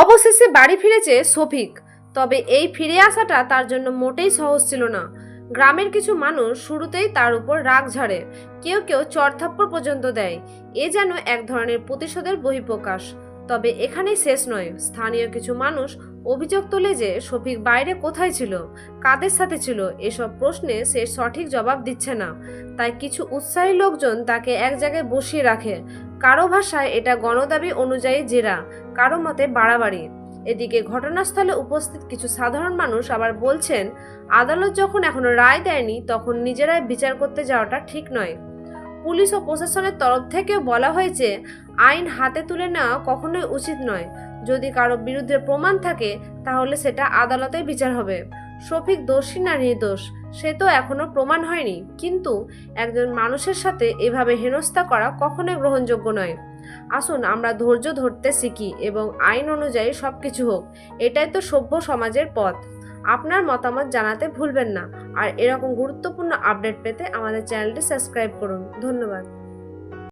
অবশেষে বাড়ি ফিরেছে শফিক। তবে এই ফিরে আসাটা তার জন্য মোটেই সহজ ছিল না। গ্রামের কিছু মানুষ শুরুতেই তার উপর রাগ ঝাড়ে। কেউ কেউ চড়থাপ্পড় পর্যন্ত দেয়। এ যেন এক ধরনের প্রতিশোধের বহিঃপ্রকাশ। তবে এখানেই শেষ নয়। স্থানীয় কিছু মানুষ অভিযোগ তোলে যে শফিক বাইরে কোথায় ছিল, কাদের সাথে ছিল, এসব প্রশ্নে সে সঠিক জবাব দিচ্ছে না। তাই কিছু উৎসাহী লোকজন তাকে এক জায়গায় বসিয়ে রাখে। কারও ভাষায় এটা গণদাবি অনুযায়ী জেরা, কারও মতে বাড়াবাড়ি। এদিকে ঘটনাস্থলে উপস্থিত কিছু সাধারণ মানুষ আবার বলছেন, আদালত যখন এখনও রায় দেয়নি, তখন নিজেরাই বিচার করতে যাওয়াটা ঠিক নয়। পুলিশ ও প্রশাসনের তরফ থেকেও বলা হয়েছে, আইন হাতে তুলে নেওয়া কখনোই উচিত নয়। যদি কারও বিরুদ্ধে প্রমাণ থাকে, তাহলে সেটা আদালতে বিচার হবে। শফিক দোষী না নির্দোষ? সে তো এখনও প্রমাণ হয়নি। কিন্তু একজন মানুষের সাথে এভাবে হেনস্থা করা কখনোই গ্রহণযোগ্য নয়। আসুন, আমরা ধৈর্য ধরতে শিখি এবং আইন অনুযায়ী সব কিছু হোক। এটাই তো সভ্য সমাজের পথ। আপনার মতামত জানাতে ভুলবেন না। আর এরকম গুরুত্বপূর্ণ আপডেট পেতে আমাদের চ্যানেলটি সাবস্ক্রাইব করুন। ধন্যবাদ।